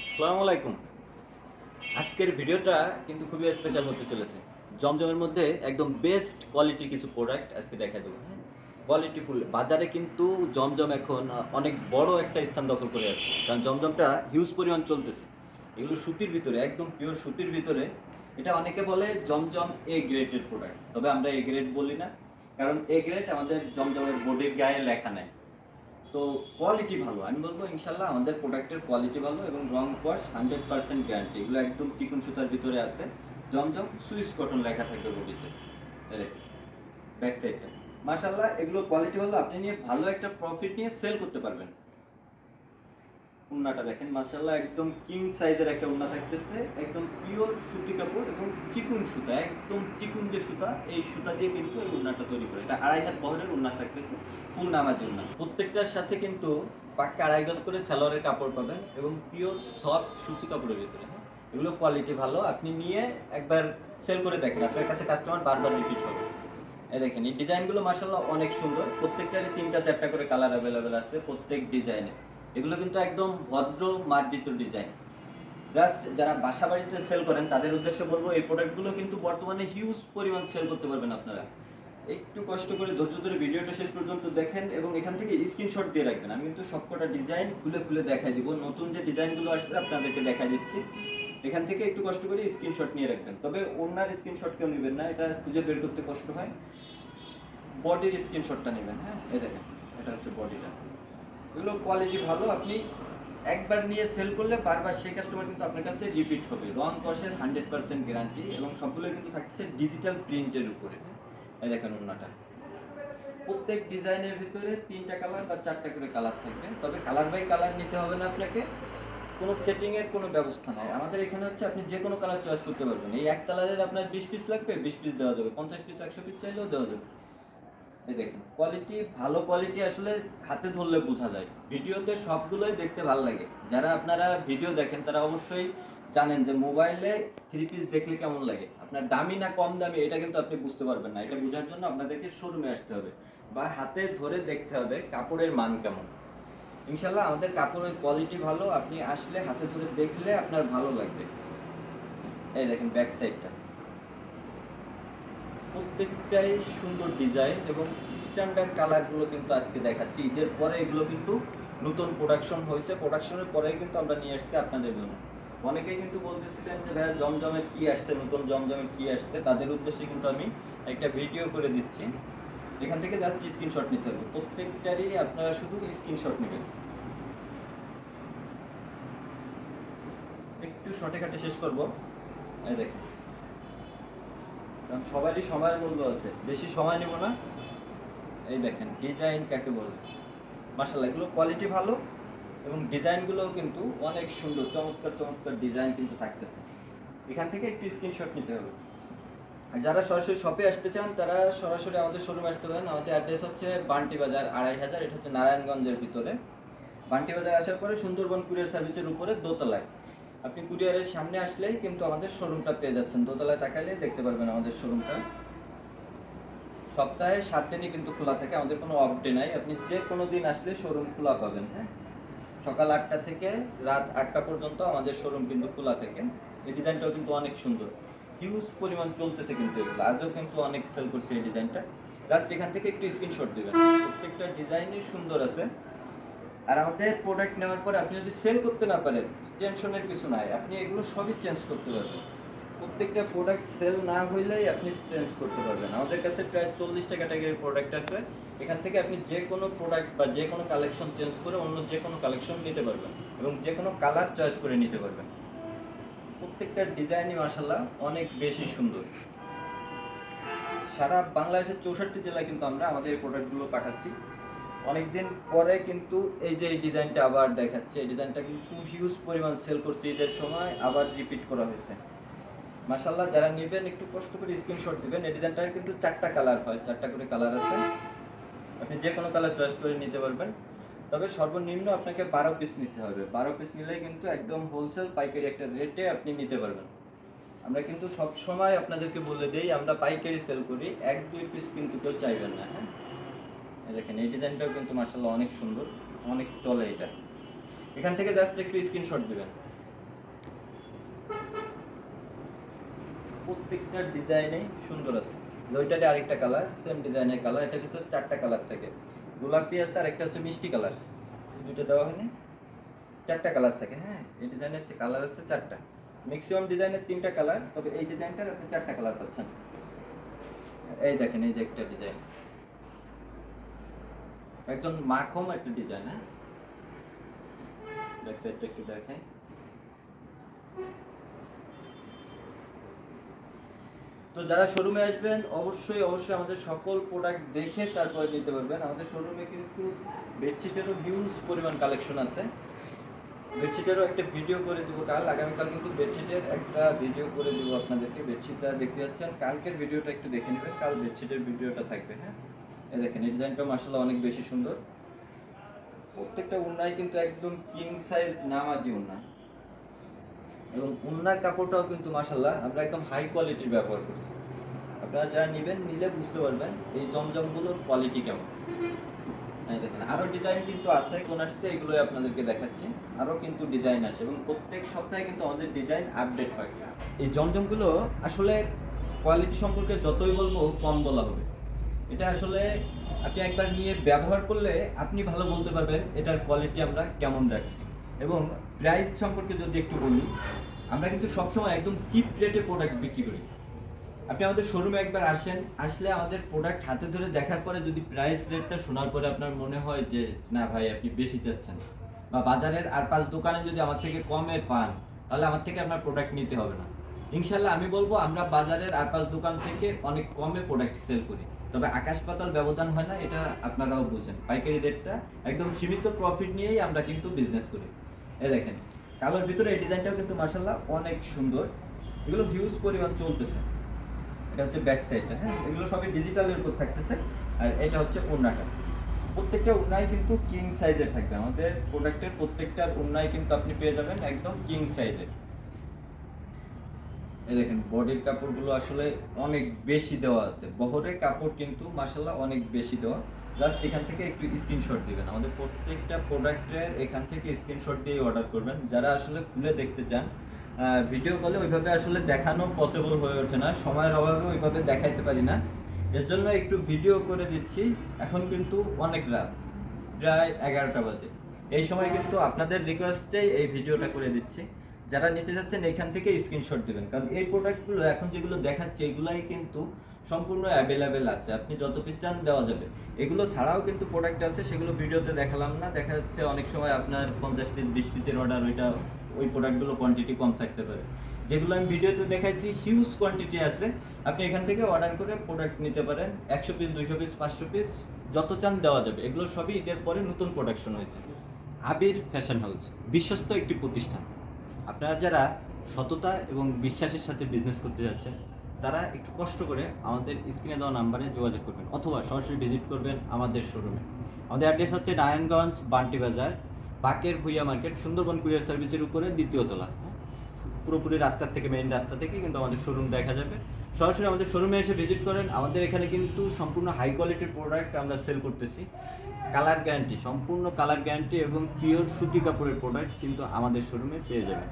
আসসালামু আলাইকুম। আজকের ভিডিওটা কিন্তু খুবই স্পেশাল হতে চলেছে। জমজমের মধ্যে একদম বেস্ট কোয়ালিটির কিছু প্রোডাক্ট আজকে দেখা দেবো হ্যাঁ? কোয়ালিটি ফুল বাজারে কিন্তু জমজম এখন অনেক বড় একটা স্থান দখল করে আছে। কারণ জমজমটা হিউজ পরিমাণ চলতেছে। এগুলো সুতির ভিতরে, একদম পিওর সুতির ভিতরে। এটা অনেকে বলে জমজম এ গ্রেডেড প্রোডাক্ট তবে আমরা এ গ্রেড বলি না। কারণ এ গ্রেড আমাদের জমজমের বডির গায়ে লেখা নাই। তো কোয়ালিটি ভালো। আমি বলব ইনশাল্লাহ আমাদের প্রোডাক্টের কোয়ালিটি ভালো এবং রং কস হান্ড্রেড পার্সেন্ট গ্যারান্টি এগুলো একদম চিকন সুতার ভিতরে আছে। জমজম সুইস কটন লেখা থাকবে বডিতে। ব্যাক সাইডটা মাসাল্লাহ এগুলো কোয়ালিটি ভালো। আপনি নিয়ে ভালো একটা প্রফিট নিয়ে সেল করতে পারবেন। উন্নাটা দেখেন। মাশাল্লাহ একদম কিং সাইজের একটা উন্না থাকতেছে। একদম পিওর সুতি কাপড় এবং চিকুন সুতা, একদম চিকুন যে সুতা, এই সুতা দিয়ে কিন্তু এই উন্নাটা তৈরি করে। এটা আড়াই হাত বহরের উন্না থাকতেছে ফুল নামার জন্য প্রত্যেকটার সাথে কিন্তু পাক্কা আড়াই গজ করে স্যালোয়ারের কাপড় পাবেন এবং পিওর সফট সুতি কাপড়ের ভিতরে হ্যাঁ? এগুলো কোয়ালিটি ভালো। আপনি নিয়ে একবার সেল করে দেখেন। আপনার কাছে কাস্টমার বারবার রিপিট হবে। এই দেখেন, এই ডিজাইনগুলো মাসাল্লাহ অনেক সুন্দর। প্রত্যেকটারই তিনটা চারটা করে কালার অ্যাভেলেবেল আছে, প্রত্যেক ডিজাইনে এগুলো কিন্তু একদম ভদ্র মার্জিত ডিজাইন জাস্ট যারা বাসা বাড়িতে সেল করেন, তাদের উদ্দেশ্যে বলব, এই প্রোডাক্টগুলো কিন্তু বর্তমানে হিউজ পরিমাণ সেল করতে পারবেন আপনারা। একটু কষ্ট করে ধৈর্য ধরে ভিডিওটা শেষ পর্যন্ত দেখেন এবং এখান থেকে স্ক্রিনশট দিয়ে রাখবেন। আমি কিন্তু সবকটা ডিজাইন খুলে খুলে দেখাই দিব। নতুন যে ডিজাইনগুলো আসছে, আপনাদেরকে দেখাই দিচ্ছি। এখান থেকে একটু কষ্ট করে স্ক্রিনশট নিয়ে রাখবেন। তবে ওনার স্ক্রিনশট কেউ নেবেন না, এটা খুঁজে বের করতে কষ্ট হয়। বডির স্ক্রিনশটটা নেবেন হ্যাঁ? এই দেখেন, এটা হচ্ছে বডিটা এগুলো কোয়ালিটি ভালো, আপনি একবার নিয়ে সেল করলে বারবার সেই কাস্টমার কিন্তু আপনার কাছে রিপিট হবে। রং কষের হান্ড্রেড পার্সেন্ট গ্যারান্টি এবং সবগুলো কিন্তু থাকছে ডিজিটাল প্রিন্টের উপরে। দেখেন ওনাটা প্রত্যেক ডিজাইনের ভিতরে তিনটা কালার বা চারটা করে কালার থাকবে। তবে কালার বাই কালার নিতে হবে না আপনাকে। কোনো সেটিংয়ের কোনো ব্যবস্থা নাই। আমাদের এখানে হচ্ছে আপনি যে কোনো কালার চয়েস করতে পারবেন। এই এক কালারের আপনার বিশ পিস লাগবে, বিশ পিস দেওয়া যাবে। পঞ্চাশ পিস একশো পিস চাইলেও দেওয়া যাবে। এই দেখেন কোয়ালিটি ভালো কোয়ালিটি আসলে হাতে ধরলে বোঝা যায়। ভিডিওতে সবগুলোই দেখতে ভালো লাগে। যারা আপনারা ভিডিও দেখেন, তারা অবশ্যই জানেন যে মোবাইলে থ্রি পিস দেখলে কেমন লাগে। আপনার দামি না কম দামি, এটা কিন্তু আপনি বুঝতে পারবেন না। এটা বোঝার জন্য আপনাদেরকে শোরুমে আসতে হবে বা হাতে ধরে দেখতে হবে কাপড়ের মান কেমন। ইনশাল্লাহ আমাদের কাপড়ের কোয়ালিটি ভালো। আপনি আসলে হাতে ধরে দেখলে আপনার ভালো লাগবে। এই দেখেন ব্যাক সাইডটা প্রত্যেকটাই সুন্দর ডিজাইন এবং স্ট্যান্ডার্ড কালারগুলো কিন্তু আজকে দেখাচ্ছি। ঈদের পরে এগুলো কিন্তু নতুন প্রোডাকশন হয়েছে। প্রোডাকশনের পরেই কিন্তু আমরা নিয়ে আসছি আপনাদের জন্য। অনেকেই কিন্তু বলতেছিলেন যে, ভাইয়া, জমজমের কি আসছে? নতুন জমজমের কি আসছে? তাদের উদ্দেশ্যে কিন্তু আমি একটা ভিডিও করে দিচ্ছি। এখান থেকে জাস্ট স্ক্রিনশট নিতে হবে। প্রত্যেকটারই আপনারা শুধু স্ক্রিনশট নেবেন। একটু শর্টে কাটে শেষ করব। এই দেখেন। কারণ সবারই সময়ের মূল্য আছে। বেশি সময় নেব না। এই দেখেন ডিজাইন কাকে বলে? মার্শাল্লাহ এগুলো কোয়ালিটি ভালো এবং ডিজাইনগুলোও কিন্তু অনেক সুন্দর, চমৎকার চমৎকার ডিজাইন কিন্তু থাকতেছে। এখান থেকে একটু স্ক্রিনশট নিতে হবে। আর যারা সরাসরি শপে আসতে চান, তারা সরাসরি আমাদের শোরুমে আসতে পারেন। আমাদের অ্যাড্রেস হচ্ছে বান্টি বাজার আড়াই হাজার, এটা হচ্ছে নারায়ণগঞ্জের ভিতরে। বান্টি বাজার আসার পরে সুন্দরবন কুরিয়ার সার্ভিসের উপরে দোতলায়। আপনি কুরিয়ারের সামনে আসলেই কিন্তু আমাদের শোরুমটা পেয়ে যাচ্ছেন। দোতলায় তাকালে দেখতে পারবেন আমাদের শোরুমটা সপ্তাহে সাত দিনই কিন্তু খোলা থাকে, আমাদের কোনো অফ ডে নাই। আপনি যে কোনো দিন আসলে শোরুম খোলা পাবেন হ্যাঁ? সকাল আটটা থেকে রাত আটটা পর্যন্ত আমাদের শোরুম কিন্তু খোলা থাকে। এই ডিজাইনটাও কিন্তু অনেক সুন্দর। হিউজ পরিমাণ চলতেছে কিন্তু এগুলো। আজও কিন্তু অনেক সেল করছে এই ডিজাইনটা। জাস্ট এখান থেকে একটু স্ক্রিনশট দেবেন। প্রত্যেকটা ডিজাইনই সুন্দর আছে। আর আমাদের প্রোডাক্ট নেওয়ার পরে আপনি যদি সেল করতে না পারেন টেনশনের কিছু নাই। আপনি এগুলো সবই চেঞ্জ করতে পারবেন। প্রত্যেকটা প্রোডাক্ট সেল না হইলেই আপনি চেঞ্জ করতে পারবেন। আমাদের কাছে প্রায় চল্লিশটা ক্যাটাগরির প্রোডাক্ট আছে। এখান থেকে আপনি যে কোনো প্রোডাক্ট বা যে কোনো কালেকশন চেঞ্জ করে অন্য যে কোনো কালেকশন নিতে পারবেন এবং যে কোনো কালার চয়েস করে নিতে পারবেন। প্রত্যেকটা ডিজাইনই মাসাল্লাহ অনেক বেশি সুন্দর। সারা বাংলাদেশের চৌষট্টি জেলায় কিন্তু আমরা আমাদের এই প্রোডাক্টগুলো পাঠাচ্ছি। অনেকদিন পরে কিন্তু এই যে এই ডিজাইনটা আবার দেখাচ্ছে, এই ডিজাইনটা কিন্তু হিউজ পরিমাণ সেল করছে ঈদের সময়, আবার রিপিট করা হয়েছে। মাসাল্লাহ যারা নেবেন, একটু কষ্ট করে স্ক্রিনশট দিবেন। এই ডিজাইনটার কিন্তু চারটা কালার হয়, চারটা করে কালার আছে। আপনি যে কোনো কালার চয়েস করে নিতে পারবেন। তবে সর্বনিম্ন আপনাকে বারো পিস নিতে হবে। বারো পিস নিলে কিন্তু একদম হোলসেল পাইকারি একটা রেটে আপনি নিতে পারবেন। আমরা কিন্তু সব সময় আপনাদেরকে বলে দেই, আমরা পাইকারি সেল করি, এক দুই পিস কিন্তু কেউ চাইবেন না হ্যাঁ? দেখেন, এই ডিজাইনটাও কিন্তু মার্শাল্লাহ অনেক সুন্দর, অনেক চলে এটা। এখান থেকে জাস্ট একটু স্ক্রিনশট দেবেন। প্রত্যেকটা ডিজাইনে সুন্দর আছে। ওইটাতে আরেকটা কালার সেম ডিজাইনের কালার এটা কিন্তু চারটা কালার থাকে। গোলাপি আছে আর একটা হচ্ছে মিষ্টি কালার দুটো দেওয়া হয়নি। চারটা কালার থাকে হ্যাঁ? এই ডিজাইনের কালার হচ্ছে চারটা। ম্যাক্সিমাম ডিজাইনের তিনটা কালার তবে এই ডিজাইনটার আপনি চারটা কালার পাচ্ছেন। এই দেখেন, এই যে একটা ডিজাইন একজন মাখম একটা ডিজাইন হ্যাঁ? ব্যাক একটু তো যারা শোরুমে আসবেন, অবশ্যই অবশ্যই আমাদের সকল প্রোডাক্ট দেখে তারপরে নিতে পারবেন। আমাদের শোরুমে কিন্তু বেডশিটেরও হিউজ পরিমাণ কালেকশন আছে। বেডশিটেরও একটা ভিডিও করে দিব কাল। আগামীকাল কিন্তু বেডশিটের একটা ভিডিও করে দিব আপনাদেরকে। বেডশিটটা দেখতে যাচ্ছেন। কালকের ভিডিওটা একটু দেখে নেবেন। কাল বেডশিটের ভিডিওটা থাকবে হ্যাঁ? এই দেখেন, এই ডিজাইনটা মার্শাল্লাহ অনেক বেশি সুন্দর। প্রত্যেকটা উন্নায় কিন্তু একদম কিং সাইজ নামাজি উন্না এবং উন্নার কাপড়টাও কিন্তু মাসাল্লাহ আমরা একদম হাই কোয়ালিটির ব্যবহার করছি। আপনারা যারা নেবেন, নিলে বুঝতে পারবেন এই জমজমগুলোর কোয়ালিটি কেমন। দেখেন আরও ডিজাইন কিন্তু আছে, কোন আসছে, এগুলোই আপনাদেরকে দেখাচ্ছি। আরও কিন্তু ডিজাইন আছে এবং প্রত্যেক সপ্তাহে কিন্তু আমাদের ডিজাইন আপডেট হয়। এই জমজমগুলো আসলে কোয়ালিটি সম্পর্কে যতই বলব, কম বলা হবে। এটা আসলে আপনি একবার নিয়ে ব্যবহার করলে আপনি ভালো বলতে পারবেন এটার কোয়ালিটি আমরা কেমন রাখছি। এবং প্রাইস সম্পর্কে যদি একটু বলি, আমরা কিন্তু সবসময় একদম চিপ রেটে প্রোডাক্ট বিক্রি করি। আপনি আমাদের শোরুমে একবার আসেন, আসলে আমাদের প্রোডাক্ট হাতে ধরে দেখার পরে যদি প্রাইস রেটটা শোনার পরে আপনার মনে হয় যে, না ভাই, আপনি বেশি চাচ্ছেন। বা বাজারের আর পাঁচ দোকানে যদি আমার থেকে কমে পান, তাহলে আমার থেকে আপনার প্রোডাক্ট নিতে হবে না। ইনশাল্লাহ আমি বলব, আমরা বাজারের পাঁচ দোকান থেকে অনেক কমে প্রোডাক্ট সেল করি। তবে আকাশ পাতাল ব্যবধান হয় না, এটা আপনারাও বুঝেন। পাইকারি রেটটা একদম সীমিত প্রফিট নিয়েই আমরা কিন্তু বিজনেস করি। এ দেখেন, কালোর ভিতরে এই ডিজাইনটাও কিন্তু মার্শাল্লাহ অনেক সুন্দর। এগুলো হিউজ পরিমাণ চলতেছে। এটা হচ্ছে ব্যাক সাইডটা হ্যাঁ? এগুলো সবই ডিজিটালের উপর থাকতেছে। আর এটা হচ্ছে ওড়নাটা। প্রত্যেকটা ওড়নাই কিন্তু কিং সাইজের থাকবে। আমাদের প্রোডাক্টের প্রত্যেকটার ওড়নাই কিন্তু আপনি পেয়ে যাবেন একদম কিং সাইজের দেখেন, বডির কাপড়গুলো আসলে অনেক বেশি দেওয়া আছে। বহরের কাপড় কিন্তু মাসাল্লাহ অনেক বেশি দেওয়া। জাস্ট এখান থেকে একটু স্ক্রিনশট দিবেন। আমাদের প্রত্যেকটা প্রোডাক্টের এখান থেকে স্ক্রিনশট দিয়ে অর্ডার করবেন। যারা আসলে খুলে দেখতে চান ভিডিও কলে ওইভাবে আসলে দেখানো পসিবল হয়ে ওঠে না। সময়ের অভাবে ওইভাবে দেখাইতে পারি না। এর জন্য একটু ভিডিও করে দিচ্ছি। এখন কিন্তু অনেক রাত, প্রায় এগারোটা বাজে। এই সময় কিন্তু আপনাদের রিকোয়েস্টেই এই ভিডিওটা করে দিচ্ছি। যারা নিতে যাচ্ছেন, এখান থেকে স্ক্রিনশট দিবেন। কারণ এই প্রোডাক্টগুলো এখন যেগুলো দেখাচ্ছে, এগুলাই কিন্তু সম্পূর্ণ অ্যাভেলেবেল আছে। আপনি যত চান, দেওয়া যাবে। এগুলো ছাড়াও কিন্তু প্রোডাক্ট আছে, সেগুলো ভিডিওতে দেখালাম না। দেখা যাচ্ছে অনেক সময় আপনার পঞ্চাশ পিস, বিশ পিসের অর্ডার ওইটা ওই প্রোডাক্টগুলো কোয়ান্টিটি কম থাকতে পারে। যেগুলো আমি ভিডিওতে দেখাইছি হিউজ কোয়ান্টিটি আছে। আপনি এখান থেকে অর্ডার করে প্রোডাক্ট নিতে পারেন। একশো পিস, দুইশো পিস, পাঁচশো পিস, যত চান দেওয়া যাবে। এগুলো সবই ঈদের পরে নতুন প্রোডাকশন হয়েছে। আবির ফ্যাশন হাউস বিশ্বস্ত একটি প্রতিষ্ঠান। আপনারা যারা সততা এবং বিশ্বাসের সাথে বিজনেস করতে যাচ্ছেন, তারা একটু কষ্ট করে আমাদের স্ক্রিনে দেওয়া নাম্বারে যোগাযোগ করবেন অথবা সরাসরি ভিজিট করবেন আমাদের শোরুমে আমাদের অ্যাড্রেস হচ্ছে নারায়ণগঞ্জ, বান্টি বাজার, বাকের ভুইয়া মার্কেট, সুন্দরবন কুরিয়ার সার্ভিসের উপরে দ্বিতীয় তলা। পুরোপুরি রাস্তার থেকে মেইন রাস্তা থেকে কিন্তু আমাদের শোরুম দেখা যাবে। সরাসরি আমাদের শোরুমে এসে ভিজিট করেন। আমাদের এখানে কিন্তু সম্পূর্ণ হাই কোয়ালিটির প্রোডাক্ট আমরা সেল করতেছি। কালার গ্যারান্টি সম্পূর্ণ কালার গ্যারান্টি এবং পিওর সুতি কাপড়ের প্রোডাক্ট কিন্তু আমাদের শোরুমে পেয়ে যাবেন।